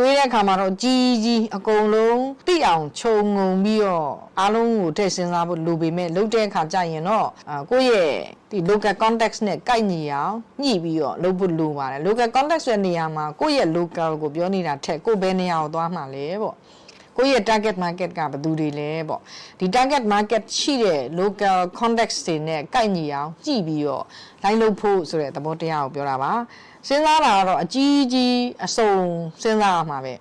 တွေးတဲ့အခါမှာတော့ကြီးကြီးအကုန်လုံးတိအောင်ခြုံငုံပြီးတော့အားလုံးကိုထည့်စဉ်းစားဖို့လိုပေမဲ့လုပ်တဲ့အခါကျရင်တော့အာကိုယ့်ရဲ့ဒီ local context နဲ့ကိုက်ညီအောင်ညှိပြီးတော့လုပ်ဖို့လိုပါတယ် local context ရဲ့နေရာမှာကိုယ့်ရဲ့ local ကိုပြောနေတာထက်ကိုယ်ဘယ်နေရာကိုသွားမှာလဲပေါ့ ကိုယ့်ရဲ့ target market ကဘယ်သူတွေလဲပေါ့ဒီ target market ရှိတဲ့ local context တွေနဲ့ကိုက်ညီအောင်ကြည့်ပြီးတော့လိုက်လုပ်ဖို့ဆိုတဲ့သဘောတရားကိုပြောတာပါစဉ်းစားတာကတော့အကြီးကြီးအစုံစဉ်းစားရမှာပဲ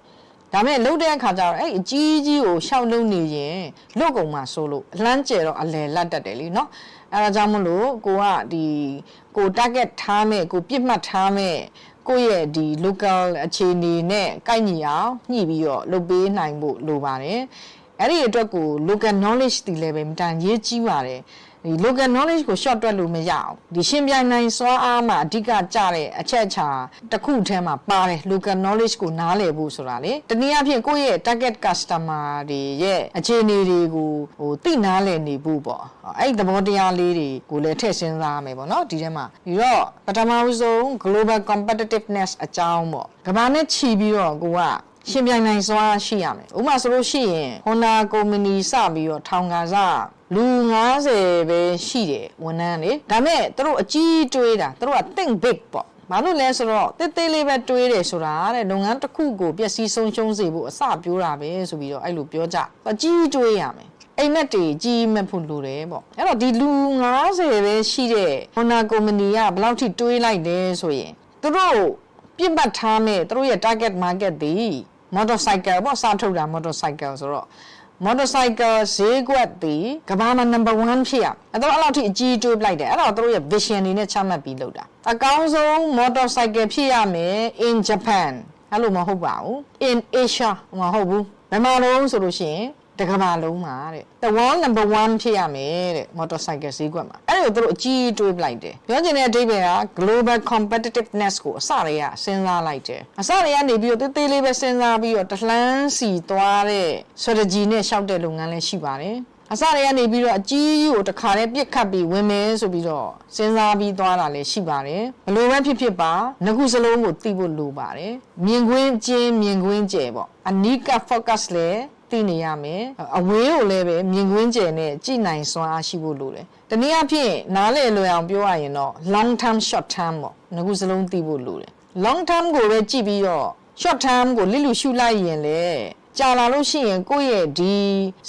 ဒါမဲ့လှုပ်တဲ့အခါကျတော့အဲ့အကြီးကြီးကိုရှောက်လုံနေရင်လွတ်ကုန်မှဆိုလို့အလန်းကျဲတော့အလယ်လက်တက်တယ်လीเนาะအဲဒါကြောင့်မလို့ကိုကဒီကို target ထားမဲ့ကိုပြစ်မှတ်ထားမဲ့ ကိုယ့်ရဲ့ဒီ local အခြေအနေနဲ့ကိုက်ညီအောင်ညှိပြီးတော့လုပ်ပေးနိုင်ဖို့လိုပါတယ် အဲ့ဒီအတွက်ကို local knowledge တည်လည်းပဲမတန်ရေးကြီးပါတယ်ဒီ local knowledge ကို short တွက်လို့မရအောင်ဒီရှင်းပြနိုင်စွမ်းအားမှာအဓိကကြတဲ့အချက်အချာတစ်ခုထဲမှာပါတယ် local knowledge ကိုနားလည်ဖို့ဆိုတာလေတနည်းအားဖြင့်ကိုယ့်ရဲ့ target customer တွေရဲ့အခြေအနေတွေကိုဟိုသိနားလည်နေဖို့ပေါ့အဲ့ဒီသဘောတရားလေးတွေကိုလည်းထည့်စဉ်းစားရမယ်ပေါ့နော်ဒီထဲမှာဒီတော့ပထမဆုံး global competitiveness အကြောင်းပေါ့ကမ္ဘာနဲ့ချီပြီးတော့ကိုက ရှင်ပြိုင်နိုင်စွာရှိရမယ်ဥပမာဆိုလို့ရှိရင် Honda ကုမ္ပဏီစပြီးတော့ထောင်ကစားလူ90ပဲရှိတယ်ဝန်ထမ်းလေဒါမဲ့သူတို့အကြီးတွေးတာသူတို့က think big ပေါ့ဘာလို့လဲဆိုတော့တိတ်တိတ်လေးပဲတွေးတယ်ဆိုတာတဲ့လုပ်ငန်းတစ်ခုကိုပျက်စီးဆုံးရှုံးစေဖို့အစပြောတာပဲဆိုပြီးတော့အဲ့လိုပြောကြအကြီးတွေးရမယ်အိမ်မက်တွေကြီးမဲ့ဖို့လိုတယ်ပေါ့အဲ့တော့ဒီလူ90ပဲရှိတဲ့ Honda ကုမ္ပဏီကဘယ်လောက်ထိတွေးလိုက်တယ်ဆိုရင်သူတို့ပြစ်ပတ်ထားမဲ့သူတို့ရဲ့ target market ဒီ motorcycle ပေါ့စားထုတ်တာ motorcycle ဆိုတော့ motorcycle ဈေးကွက်ဒီကမ္ဘာမှာ number 1ဖြစ်ရအဲ့တော့အဲ့လောက်ထိအကြီးတွေးပလိုက်တယ်အဲ့တော့သူတို့ရဲ့ vision တွေနဲ့ချမှတ်ပြီးလုပ်တာအကောင်းဆုံး motorcycle ဖြစ်ရမယ် in Japan အဲ့လိုမဟုတ်ပါဘူး in Asia မဟုတ်ဘူးဘယ်မှာလုံးဆိုလို့ရှိရင် တကဘာလုံးမှာတဲ့ the world number 1ဖြစ်ရမယ်တဲ့ motorcycle ဈေးကွက်မှာအဲ့ဒါကိုသူတို့အကြီးတွေးပလိုက်တယ်ပြောချင်တဲ့အဓိပ္ပာယ်က global competitiveness ကိုအစတွေကစဉ်းစားလိုက်တယ်အစတွေကနေပြီးတော့တေးသေးလေးပဲစဉ်းစားပြီးတော့တလှမ်းစီသွားတဲ့ strategy နဲ့ရှောက်တဲ့လုပ်ငန်းလည်းရှိပါတယ်အစတွေကနေပြီးတော့အကြီးကြီးကိုတခါတည်းပြစ်ခတ်ပြီးဝင်မယ်ဆိုပြီးတော့စဉ်းစားပြီးသွားတာလည်းရှိပါတယ်ဘလို့ပဲဖြစ်ဖြစ်ပါငခုစလုံးကိုသိဖို့လိုပါတယ်မြင်ကွင်းကျင်းမြင်ကွင်းကျယ်ပေါ့အနီးက focus လည်း သိနေရမယ်အဝေးကိုလည်းပဲမြင်ကွင်းကျယ်နဲ့ကြည်နိုင်စွမ်းအားရှိဖို့လိုတယ်တနည်းအားဖြင့်နားလည်လွယ်အောင်ပြောရရင်တော့ long term short term ပေါ့ငခုစလုံးသိဖို့လိုတယ် long term ကိုပဲကြည့်ပြီးတော့ short term ကိုလိလူရှုလိုက်ရင်လေ ကြာလာလို့ရှိရင်ကိုယ့်ရဲ့ဒီ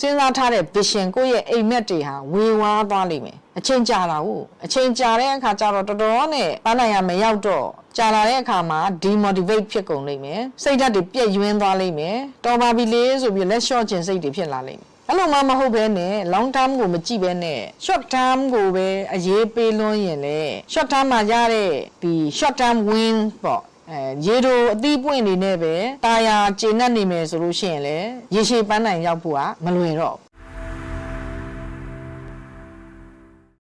စဉ်းစားထားတဲ့ vision ကိုယ့်ရဲ့အိမ်မက်တွေဟာဝေဝါးသွားလိမ့်မယ်အချိန်ကြာလာဟုတ်အချိန်ကြာတဲ့အခါကျတော့တော်တော်နဲ့ပန်းနိုင်ရမရောက်တော့ကြာလာတဲ့အခါမှာ demotivate ဖြစ်ကုန်လိမ့်မယ်စိတ်ဓာတ်တွေပြည့်ယွင်းသွားလိမ့်မယ်တော်ပါပြီလေဆိုပြီးလက်လျှော့ခြင်းစိတ်တွေဖြစ်လာလိမ့်မယ်အဲ့လိုမှမဟုတ်ဘဲနဲ့ long term ကိုမကြည့်ဘဲနဲ့ short term ကိုပဲအရေးပေးလွန်းရင်လေ short term မှာရတဲ့ဒီ short term win ပေါ့ အဲရေတို့အသီးပွင့်နေနဲ့ပဲตาယာကျေနပ်နေမယ်ဆိုလို့ရှိရင်လေရေရှည်ပန်းနိုင်ရောက်ဖို့ကမလွယ်တော့ဘူး